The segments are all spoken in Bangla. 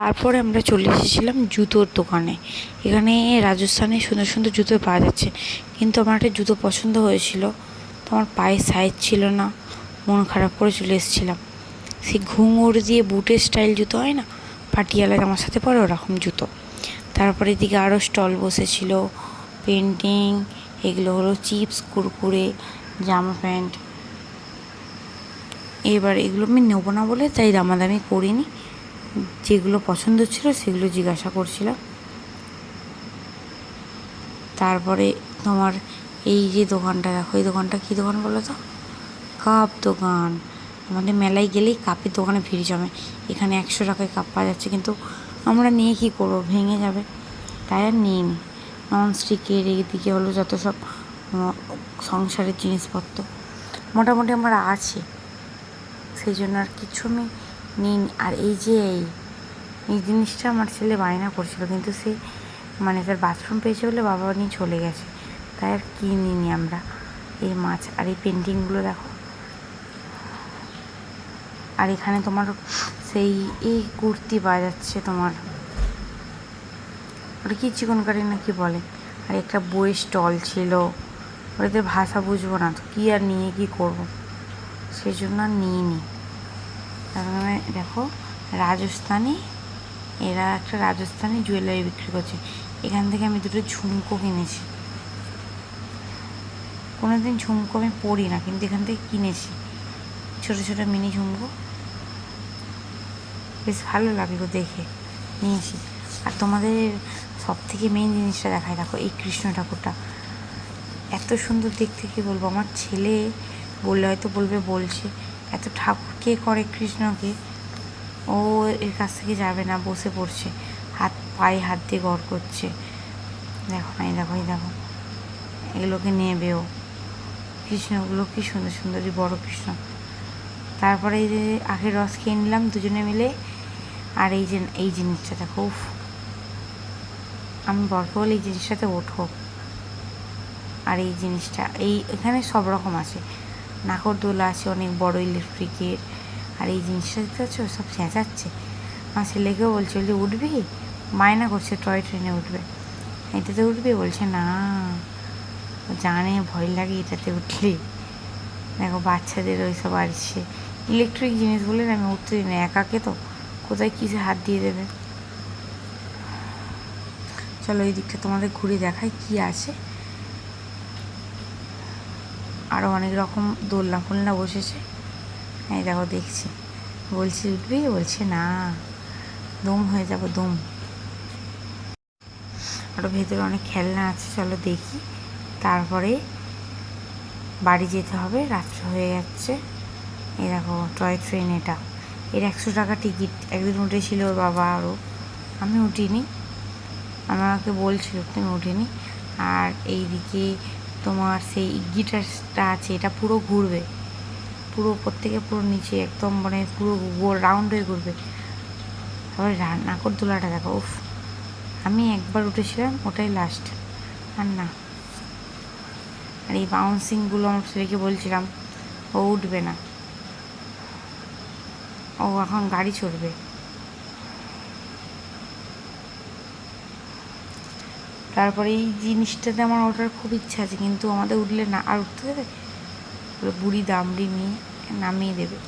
তারপরে আমরা চলে এসেছিলাম জুতোর দোকানে। এখানে রাজস্থানে সুন্দর সুন্দর জুতো পাওয়া যাচ্ছে। কিন্তু আমার একটা জুতো পছন্দ হয়েছিল। তো আমার পায়ের সাইজ ছিল না। মন খারাপ করে চলে এসেছিলাম। সেই ঘুঙুর দিয়ে বুটের স্টাইল জুতো হয় না? পাটিয়ালা আমার সাথে পরে ওরকম জুতো। তারপরে এদিকে আরও স্টল বসেছিল। পেন্টিং এগুলো হলো চিপস কুরকুরে, জামা প্যান্ট। এবার এগুলো আমি নেব না বলে তাই দামাদামি করিনি। যেগুলো পছন্দ ছিল সেগুলো জিজ্ঞাসা করছিলাম। তারপরে তোমার এই যে দোকানটা, দেখো এই দোকানটা কী দোকান বলো তো? কাপ দোকান। আমাদের মেলায় গেলেই কাপের দোকানে ভিড় জমে। এখানে একশো টাকায় কাপ পাওয়া যাচ্ছে, কিন্তু আমরা নিয়ে কী করব? ভেঙে যাবে। তাই আর নিইনি। ননস্টিকের এইদিকে হলো যত সব সংসারের জিনিসপত্র। মোটামুটি আমার আছে। সেই জন্য আর কিছু আমি নিইনি আর এই যে এই জিনিসটা আমার ছেলে বায়না করছিল, কিন্তু সে মানে তার বাথরুম পেয়েছে বলে বাবা নিয়ে চলে গেছে। তাই আর কী কিনিনি আমরা? এই মাছ আর এই পেন্টিংগুলো দেখো। আর এখানে তোমার সেই, এই কুর্তি পাওয়া যাচ্ছে তোমার। ওটা কি চিকন কারি না কি বলে? আর একটা বইয়ের স্টল ছিল। ওদের ভাষা বুঝব না তো, কী আর নিয়ে কী করব? সেই জন্য আর নিইনি। তারপরে দেখো রাজস্থানি, এরা একটা রাজস্থানি জুয়েলারি বিক্রি করছে। এখান থেকে আমি দুটো ঝুমকো কিনেছি। কোনোদিন ঝুমকো আমি পরি না, কিন্তু এখান থেকে কিনেছি। ছোটো ছোটো মিনি ঝুমকো। বেশ ভালো লাগল দেখে, নিয়েছি। আর তোমাদের সব থেকে মেন জিনিসটা দেখায় দেখো এই কৃষ্ণ ঠাকুরটা। এত সুন্দর দেখতে, কি বলব? আমার ছেলে বললে হয়তো বলবে, বলছে, এত ঠাকুর কে করে কৃষ্ণকে? ও এর কাছ থেকে যাবে না, বসে পড়ছে। হাত, পায়ে হাত দিয়ে গড় করছে। দেখো না, এই দেখো এই দেখো। এগুলোকে নেবে ও। কৃষ্ণগুলো কি সুন্দর সুন্দর এই বড় কৃষ্ণ। তারপরে এই যে আখের রস খেয়ে নিলাম দুজনে মিলে। আর এই যে, এই জিনিসটা দেখো, উফ। আমি বরকে বলে এই জিনিসটাতে ওঠো। আর এই জিনিসটা, এই এখানে সব রকম আছে। নাকরদোলা আছে, অনেক বড় ইলেকট্রিকের। আর এই জিনিসটা দেখতে পাচ্ছ? সব চেঁচাচ্ছে। আমার ছেলেকেও বলছে বলি উঠবি? মায়না করছে, টয় ট্রেনে উঠবে। এটাতে উঠবি? বলছে, না। জানে, ভয় লাগে এটাতে উঠলে। দেখো, বাচ্চাদের ওইসব আসছে ইলেকট্রিক জিনিস বলে না, আমি উঠতে দিই না। একাকে তো? কোথায় কিসে হাত দিয়ে দেবে? চলো, এই দিকটা তোমাদের ঘুরে দেখাই কি আছে। আরও অনেক রকম দোলনা ফোলনা বসেছে। এই দেখো দেখছি। বলছি, উঠবি? বলছে, না। দম হয়ে যাব, দম। আরও ভেতরে অনেক খেলনা আছে, চলো দেখি। তারপরে বাড়ি যেতে হবে, রাত্রে হয়ে যাচ্ছে। এই দেখো, টয় ট্রেন এটা। এর একশো টাকা টিকিট, একদিন উঠেছিল ওর বাবা আরও। আমি উঠিনি। আমাকে বলছিল তুমি উঠিনি? আর এইদিকে তোমার সেই গিটারটা আছে, এটা পুরো ঘুরবে। পুরো ওপর থেকে পুরো নিচে একদম মানে পুরো গোল রাউন্ড হয়ে ঘুরবে। তারপরে নাগরদোলাটা দেখো, উফ। আমি একবার উঠেছিলাম, ওটাই লাস্ট আর না। আর এই বাউন্সিংগুলো আমার ছেলেকে বলছিলাম, ও উঠবে না। ও এখন গাড়ি চড়বে। তারপরে এই জিনিসটাতে আমার ওঠার খুব ইচ্ছা আছে, কিন্তু আমাদের উঠলে না, আর উঠতে দেবে? বুড়ি দামড়ি নিয়ে নামিয়ে দেবে।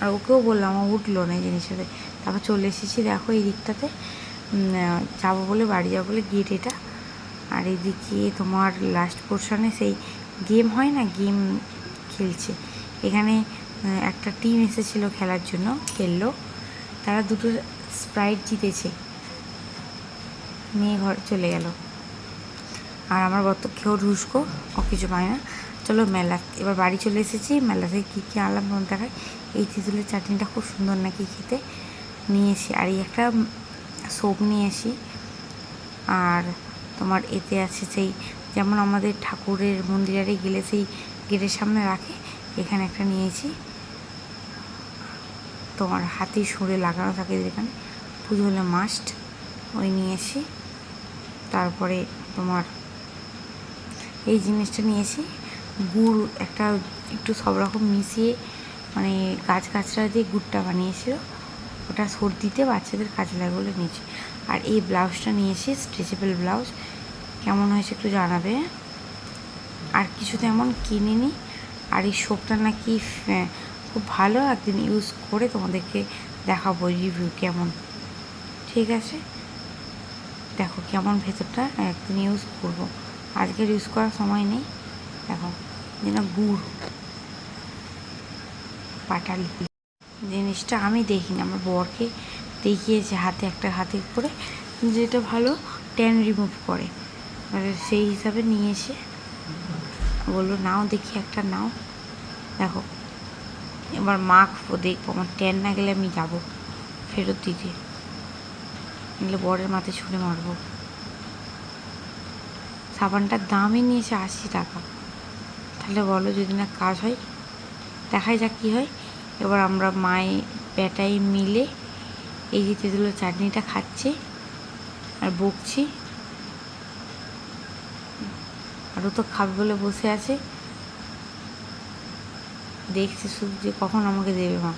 আর ওকেও বললাম, ও উঠল না এই জিনিসটাতে তারপর চলে এসেছি, দেখো এই দিকটাতে। যাব বলে বাড়ি যাব বলে গেট এটা। আর এদিকে তোমার লাস্ট পোর্শনে সেই গেম হয় না? গেম খেলছে। এখানে একটা টিম এসেছিল খেলার জন্য, খেললো। তারা দুটো স্প্রাইট জিতেছে। মেয়ে ঘর চলে গেল। আর আমার বর তো খেয়েও ঢুসকো ও কিছু পায় না। চলো মেলা, এবার বাড়ি চলে এসেছি, মেলা থেকে কী কী আনলাম তোমার দেখায় এই তেঁতুলের চাটনিটা খুব সুন্দর নাকি খেতে। নিয়ে এসি, আর এই একটা সোপ নিয়ে এসি আর তোমার এতে আছে সেই, যেমন আমাদের ঠাকুরের মন্দিরে গেলে সেই গেটের সামনে রাখে, এখানে একটা নিয়েছি তোমার হাতি সুরে লাগানো থাকে যেখানে, পুজো হলে মাস্ট ওই নিয়ে এসি। তারপরে তোমার এই জিনিসটা নিয়েছি। গুড় একটা একটু সব রকম মিশিয়ে মানে গাছ গাছড়া দিয়ে গুড়টা বানিয়েছিল। ওটা সর্দিতে বাচ্চাদের কাজে লাগে বলে নিয়েছি। আর এই ব্লাউজটা নিয়েছি, স্ট্রেচেবল ব্লাউজ। কেমন হয়েছে একটু জানাবে? আর কিছু তেমন কিনিনি। আর এই সোপটা নাকি খুব ভালো একদিন ইউজ করে তোমাদেরকে দেখাবো রিভিউ কেমন। ঠিক আছে? দেখো কেমন ভেতরটা, একদিন ইউজ করব। আজকের ইউজ করার সময় নেই। দেখো, যেন গুড়, পাটালি। জিনিসটা আমি দেখিনি, আমার বরকে দেখিয়েছে হাতে, একটা হাতে করে। যেটা ভালো ট্যান রিমুভ করে। এবারে সেই হিসাবে নিয়ে এসে বলল, নাও দেখি, একটা নাও। দেখো, এবার মাখবো দেখব, আমার ট্যান না গেলে আমি যাব, ফেরত দিতে। নাহলে বরের মাথায় ছুঁড়ে মারবো। সাবানটার দামই নিয়েছে আশি টাকা। তাহলে বলো যদি না কাজ হয়, দেখাই যাক কী হয়। এবার আমরা মায়ে বেটাই মিলে এই যে তেঁতুলের চাটনিটা খাচ্ছি আর বকছি। আরও তো খাবে বলে বসে আছে। দেখছি শুধু যে কখন আমাকে দেবে মা।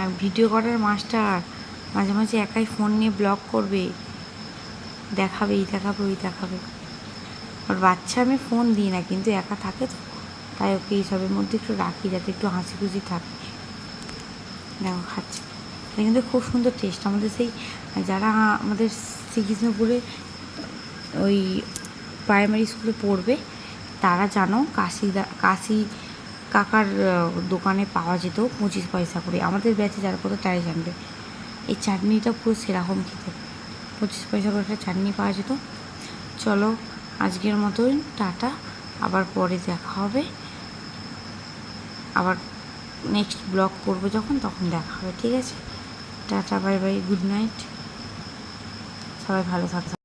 আর ভিডিও করার মাস্টার মাঝে মাঝে একাই ফোন নিয়ে ব্লগ করবে। দেখাবে, এই দেখাবে, ওই দেখাবে। আর বাচ্চা আমি ফোন দিই না, কিন্তু একা থাকে তো। তাই ওকে এইসবের মধ্যে একটু রাখি, যাতে একটু হাসি খুশি থাকে। দেখো, খাচ্ছে। এটা কিন্তু খুব সুন্দর টেস্ট আমাদের সেই, যারা আমাদের শ্রীকৃষ্ণপুরে ওই প্রাইমারি স্কুলে পড়বে, তারা জানো কাশি কাশি কাকার দোকানে পাওয়া যেত পঁচিশ পয়সা করে। আমাদের ব্যাচে যারা কত তারাই জানবে। এই চাটনিটা পুরো সেরকম খেতে। পঁচিশ পয়সা করে একটা চাটনি পাওয়া যেত। চলো, আজকের মতোই, টাটা। আবার পরে দেখা হবে। আবার নেক্সট ব্লগ করব যখন, তখন দেখা হবে, ঠিক আছে? Tata bye bye good night সবাই ভালো থাকবে